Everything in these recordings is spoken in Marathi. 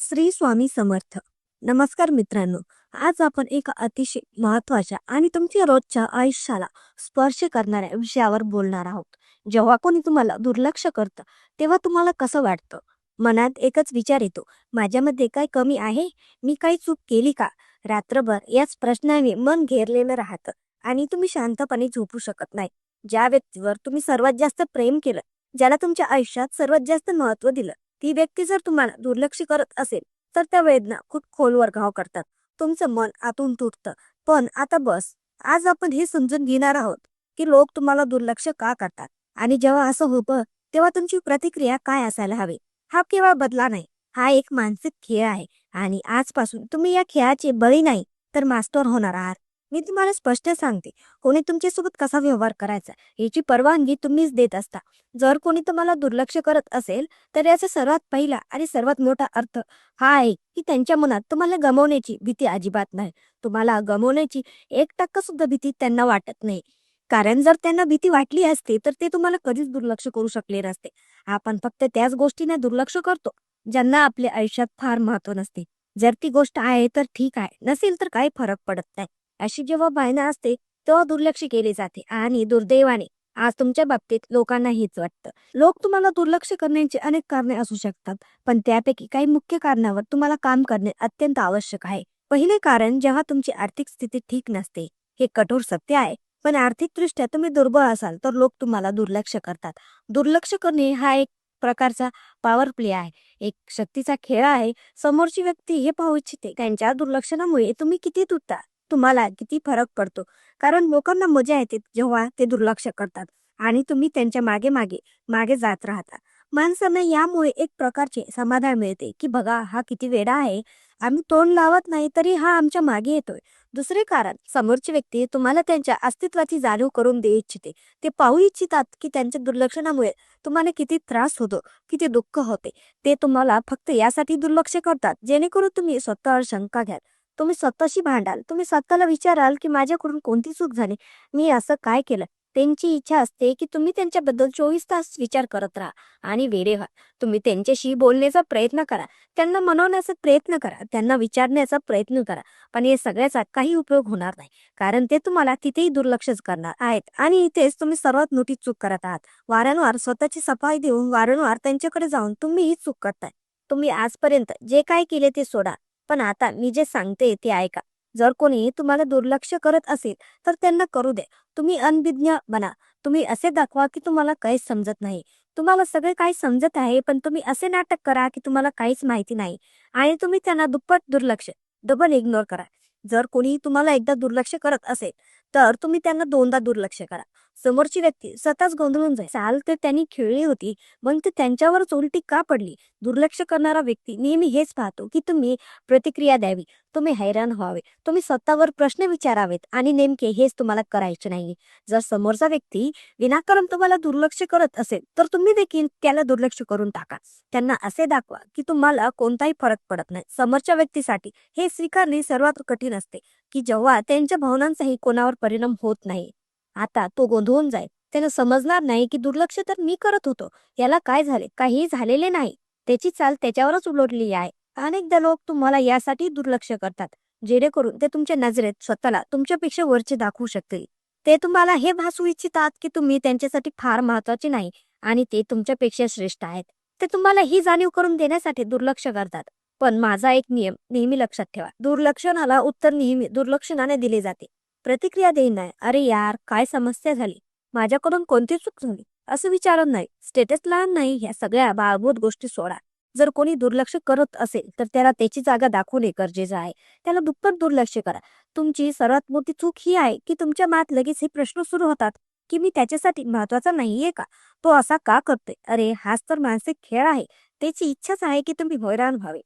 श्री स्वामी समर्थ. नमस्कार मित्रांनो आज आपण एका अतिशय महत्त्वाच्या आणि तुमच्या रोजच्या आयुष्याला स्पर्श करणाऱ्या विषयावर बोलणार आहोत. जेव्हा कोणी तुम्हाला दुर्लक्ष करतं तेव्हा तुम्हाला कसं वाटतं? मनात एकच विचार येतो माझ्यामध्ये काय कमी आहे? मी काही चूक केली का? रात्रभर याच प्रश्नाने मन घेरलेलं राहतं आणि तुम्ही शांतपणे झोपू शकत नाही. ज्या व्यक्तीवर तुम्ही सर्वात जास्त प्रेम केलं ज्याला तुमच्या आयुष्यात सर्वात जास्त महत्त्व दिलं ती व्यक्ती जर तुम्हाला दुर्लक्ष करत असेल तर त्या वेदना खूप खोलवर घाव करतात. तुमचं मन आतून तुटतं. पण आता बस आज आपण हे समजून घेणार आहोत की लोक तुम्हाला दुर्लक्ष का करतात? आणि जेव्हा असं होतं तेव्हा तुमची प्रतिक्रिया काय असायला हवी? हा केवळ बदला नाही हा एक मानसिक खेळ आहे. आणि आजपासून तुम्ही या खेळाचे बळी नाही तर मास्टर होणार आहात. मी तुम्हाला स्पष्ट सांगते. कोणी तुमच्यासोबत कसा व्यवहार करायचा याची परवानगी तुम्हीच देत असता. जर कोणी तुम्हाला दुर्लक्ष करत असेल तर याचा सर्वात पहिला आणि सर्वात मोठा अर्थ हा आहे की त्यांच्या मनात तुम्हाला गमवण्याची भीती अजिबात नाही. तुम्हाला गमवण्याची एक टक्का सुद्धा भीती त्यांना वाटत नाही. कारण जर त्यांना भीती वाटली असते तर ते तुम्हाला कधीच दुर्लक्ष करू शकले नसते. आपण फक्त त्याच गोष्टींना दुर्लक्ष करतो ज्यांना आपल्या आयुष्यात फार महत्त्व नसते. जर ती गोष्ट आहे तर ठीक आहे. नसेल तर काही फरक पडत नाही. अशी जेव्हा भावना असते तेव्हा दुर्लक्ष केले जाते आणि दुर्दैवाने आज तुमच्या बाबतीत लोकांना हेच वाटतं. लोक तुम्हाला दुर्लक्ष करण्याची अनेक कारणे असू शकतात पण त्यापैकी काही मुख्य कारणावर तुम्हाला काम करणे अत्यंत आवश्यक आहे. पहिले कारण जेव्हा तुमची आर्थिक स्थिती ठीक नसते हे कठोर सत्य आहे पण आर्थिकदृष्ट्या तुम्ही दुर्बळ असाल तर लोक तुम्हाला दुर्लक्ष करतात. दुर्लक्ष करणे हा एक प्रकारचा पॉवर प्ले आहे. एक शक्तीचा खेळ आहे. समोरची व्यक्ती हे पाहू इच्छिते त्यांच्या दुर्लक्षणामुळे तुम्ही किती तुटता? तुम्हाला किती फरक पडतो. कारण लोकांना मजा येते जेव्हा ते दुर्लक्ष करतात आणि तुम्ही त्यांच्या मागे मागे मागे जात राहता. माणसांना यामुळे एक प्रकारचे समाधान मिळते की बघा हा किती वेडा आहे. आम्ही तोंड लावत नाही तरी हा आमच्या मागे येतोय. दुसरे कारण समोरची व्यक्ती तुम्हाला त्यांच्या अस्तित्वाची जाणीव करून दे इच्छिते. ते पाहू इच्छितात की त्यांच्या दुर्लक्षणामुळे तुम्हाला किती त्रास होतो किती दुःख होते. ते तुम्हाला फक्त यासाठी दुर्लक्ष करतात जेणेकरून तुम्ही स्वतःवर शंका घ्याल. तुम्ही स्वतःशी भांडाल. तुम्ही स्वतःला विचाराल की माझ्याकडून कोणती चूक झाली? मी असं काय केलं? त्यांची इच्छा असते की तुम्ही त्यांच्याबद्दल चोवीस तास विचार करत राहा आणि वेडे व्हा. तुम्ही त्यांच्याशी बोलण्याचा प्रयत्न करा. त्यांना मनवण्याचा प्रयत्न करा. त्यांना विचारण्याचा प्रयत्न करा. पण हे सगळ्याचा काही उपयोग होणार नाही. कारण ते तुम्हाला तिथेही दुर्लक्षच करणार आहेत आणि इथेच तुम्ही सर्वात मोठी चूक करत आहात. वारंवार स्वतःची सफाई देऊन वारंवार त्यांच्याकडे जाऊन तुम्ही ही चूक करताय. तुम्ही आजपर्यंत जे काय केले ते सोडा. पण आता मी जे सांगते ते ऐका. जर कोणी तुम्हाला दुर्लक्ष करत असेल तर त्यांना करू दे. तुम्ही अनभिज्ञ बना. तुम्ही असे दाखवा की तुम्हाला काहीच समजत नाही. तुम्हाला सगळे काही समजत आहे पण तुम्ही असे नाटक करा की तुम्हाला काहीच माहिती नाही. आणि तुम्ही त्यांना दुप्पट दुर्लक्ष डबल इग्नोर करा. जर कोणी तुम्हाला एकदा दुर्लक्ष करत असेल तर तुम्ही त्यांना दोनदा दुर्लक्ष करा. समोरची व्यक्ती स्वतःच गोंधळून जाईल. चाल तर त्यांनी खेळली होती मग ते त्यांच्यावरच उलटी का पडली? दुर्लक्ष करणारा व्यक्ती नेहमी हेच पाहतो की तुम्ही प्रतिक्रिया द्यावी तुम्ही हैराण व्हावे तुम्ही स्वतःवर प्रश्न विचारावेत आणि नेमके हेच तुम्हाला करायचे नाही. जर समोरचा व्यक्ती विनाकारण तुम्हाला दुर्लक्ष करत असेल तर तुम्ही देखील त्याला दुर्लक्ष करून टाका. त्यांना असे दाखवा की तुम्हाला कोणताही फरक पडत नाही. समोरच्या व्यक्तीसाठी हे स्वीकारणे सर्वात कठीण असते की जेव्हा त्यांच्या भावनांचाही कोणावर परिणाम होत नाही. आता तो गोंधळून जाईल. त्यानं समजणार नाही की दुर्लक्ष तर मी करत होतो. याला काय झाले? काही झालेले नाही. त्याची चाल त्याच्यावरच उलटली आहे. अनेकदा लोक तुम्हाला यासाठी दुर्लक्ष करतात. जेणेकरून ते तुमच्या नजरेत स्वतःला तुमच्यापेक्षा वरचे दाखवू शकतील. ते तुम्हाला हे भासू इच्छितात की तुम्ही त्यांच्यासाठी फार महत्त्वाचे नाही आणि ते तुमच्यापेक्षा श्रेष्ठ आहेत. ते तुम्हाला ही जाणीव करून देण्यासाठी दुर्लक्ष करतात. पण माझा एक नियम नेहमी लक्षात ठेवा. दुर्लक्षणाला उत्तर नेहमी दुर्लक्षणाने दिले जाते. प्रतिक्रिया देईन नाही. अरे यार काय समस्या झाली? माझ्याकडून कोणती चूक झाली? असं विचारत नाही. स्टेटस लहान नाही. ह्या सगळ्या बाळभूत गोष्टी सोडा. जर कोणी दुर्लक्ष करत असेल तर त्याला त्याची जागा दाखवणे गरजेचं आहे. त्याला दुप्पट दुर्लक्ष करा. तुमची सर्वात मोठी चूक ही आहे की तुमच्या मनात लगेच हे प्रश्न सुरू होतात की मी त्याच्यासाठी महत्त्वाचा नाहीये का? तो असा का करतोय? अरे हाच तर मानसिक खेळ आहे. त्याची इच्छाच आहे की तुम्ही हैराण व्हावे.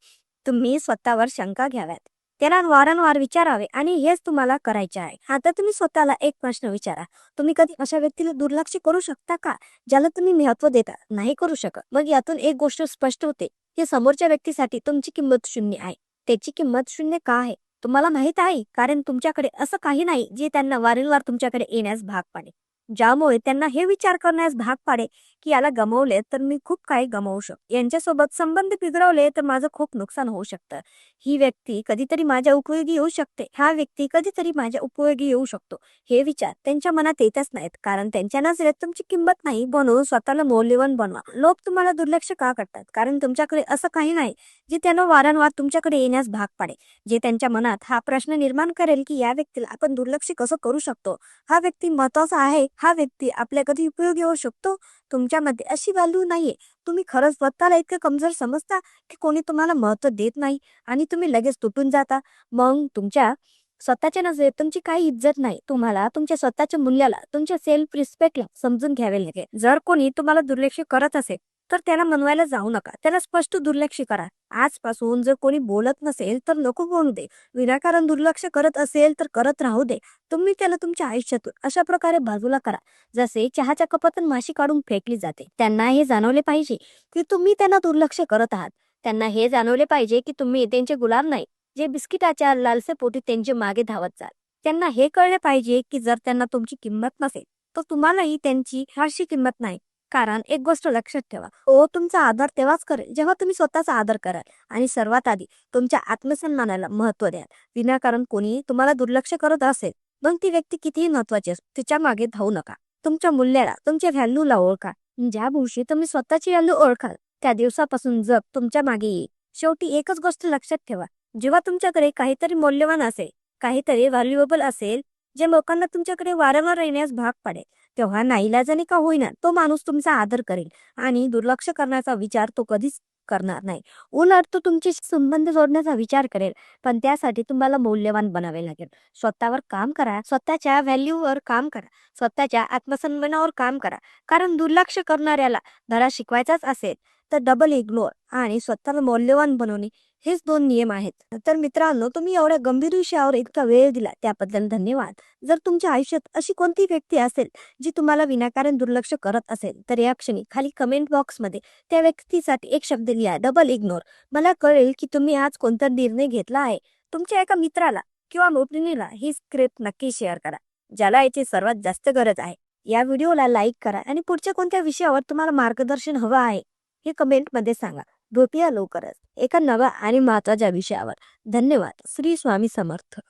तुम्ही स्वतःवर शंका घ्याव्यात. त्याला वारंवार विचारावे आणि हेच तुम्हाला करायचे आहे. आता तुम्ही स्वतःला एक प्रश्न विचारा. तुम्ही कधी अशा व्यक्तीला दुर्लक्ष करू शकता का? ज्याला तुम्ही महत्त्व देता? नाही करू शकत. मग यातून एक गोष्ट स्पष्ट होते. की समोरच्या व्यक्तीसाठी तुमची किंमत शून्य आहे. त्याची किंमत शून्य का आहे? तुम्हाला माहीत आहे? कारण तुमच्याकडे असं काही नाही जे त्यांना वारंवार तुमच्याकडे येण्यास भाग पाडेल. ज्यामुळे त्यांना हे विचार करण्यास भाग पाडे की याला गमावले तर मी खूप काही गमावू शकतो यांच्यासोबत संबंध बिघडवले तर माझं खूप नुकसान होऊ शकतं. ही व्यक्ती कधीतरी माझ्या उपयोगी येऊ शकते. हा व्यक्ती कधीतरी माझ्या उपयोगी येऊ शकतो. हे विचार त्यांच्या मनात येतच नाहीत. कारण त्यांच्या नजरेत तुमची किंमत नाही बनवून स्वतःला मौल्यवान बनवा. लोक तुम्हाला दुर्लक्ष का करतात? कारण तुमच्याकडे असं काही नाही जे त्यांना वारंवार तुमच्याकडे येण्यास भाग पाडे. जे त्यांच्या मनात हा प्रश्न निर्माण करेल की या व्यक्तीला आपण दुर्लक्ष कसं करू शकतो? हा व्यक्ती महत्त्वाचा आहे. हा व्यक्ती आपल्या कधी उपयोगी होऊ शकतो? तुमच्यामध्ये अशी व्हॅल्यू नाहीये. तुम्ही खरंच स्वतःला इतकं कमजोर समजता की कोणी तुम्हाला महत्त्व देत नाही आणि तुम्ही लगेच तुटून जाता. मग तुमच्या स्वतःच्या नजरेत तुमची काही इज्जत नाही. तुम्हाला तुमच्या स्वतःच्या मूल्याला तुमच्या सेल्फ रिस्पेक्टला समजून घ्यावे लागेल. जर कोणी तुम्हाला दुर्लक्ष करत असेल तर त्याला मनवायला जाऊ नका. त्याला स्पष्ट दुर्लक्ष करा. आजपासून जर कोणी बोलत नसेल तर नको बोलू दे. विनाकारण दुर्लक्ष करत असेल तर करत राहू दे. तुम्ही त्याला तुमच्या आयुष्यातून अशा प्रकारे बाजूला करा. जसे चहाच्या कपातून माशी काढून फेकली जाते. त्यांना हे जाणवले पाहिजे की तुम्ही त्यांना दुर्लक्ष करत आहात. त्यांना हे जाणवले पाहिजे की तुम्ही त्यांचे गुलाम नाही. जे बिस्किटाच्या लालसे पोटी त्यांचे मागे धावत जाल त्यांना हे कळले पाहिजे की जर त्यांना तुमची किंमत नसेल तर तुम्हालाही त्यांची फारशी किंमत नाही. कारण एक गोष्ट लक्षात ठेवा. ओ तुमचा आदर तेव्हाच करेल जेव्हा तुम्ही स्वतःचा आदर कराल. आणि सर्वात आधी तुमच्या आत्मसन्मानाला महत्त्व द्याल. विनाकारण कोणी तुम्हाला दुर्लक्ष करत असेल मग ती व्यक्ती कितीही महत्वाची असो तिच्यामागे धावू नका. तुमच्या मूल्याला तुमच्या व्हॅल्यूला ओळखा. ज्या दिवशी तुम्ही स्वतःची व्हॅल्यू ओळखाल त्या दिवसापासून जग तुमच्या मागे येईल. शेवटी एकच गोष्ट लक्षात ठेवा. जेव्हा तुमच्याकडे काहीतरी मौल्यवान असेल काहीतरी व्हॅल्युएबल असेल जे लोकांना तुमच्याकडे वारंवार येण्यास भाग पडेल तेव्हा नाईलाजाने का होईना तो माणूस तुमचा आदर करेल आणि दुर्लक्ष करण्याचा विचार तो कधीच करणार नाही. उलट तो तुमचे संबंध जोडण्याचा विचार करेल पण त्यासाठी तुम्हाला मौल्यवान बनावे लागेल. स्वतःवर काम करा स्वतःच्या व्हॅल्यूवर काम करा स्वतःच्या आत्मसन्मानावर काम करा. कारण दुर्लक्ष करणाऱ्याला धडा शिकवायचाच असेल तर डबल इग्नोर आणि स्वतःला मौल्यवान बनवणे हेच दोन नियम आहेत. तर मित्रांनो तुम्ही एवढ्या गंभीर विषयावर इतका वेळ दिला त्याबद्दल धन्यवाद. जर तुमच्या आयुष्यात अशी कोणती व्यक्ती असेल जी तुम्हाला विनाकारण दुर्लक्ष करत असेल तर या क्षणी खाली कमेंट बॉक्समध्ये त्या व्यक्तीसाठी एक शब्द लिहा डबल इग्नोर मला कळेल की तुम्ही आज कोणता निर्णय घेतला आहे. तुमच्या एका मित्राला किंवा मैत्रिणीला ही स्क्रिप्ट नक्की शेअर करा ज्याला याची सर्वात जास्त गरज आहे. या व्हिडिओला लाईक करा आणि पुढच्या कोणत्या विषयावर तुम्हाला मार्गदर्शन हवं आहे हे कमेंटमध्ये सांगा. भेटूया लवकरच एका नव्या आणि महत्त्वाच्या विषयावर. धन्यवाद. श्री स्वामी समर्थ.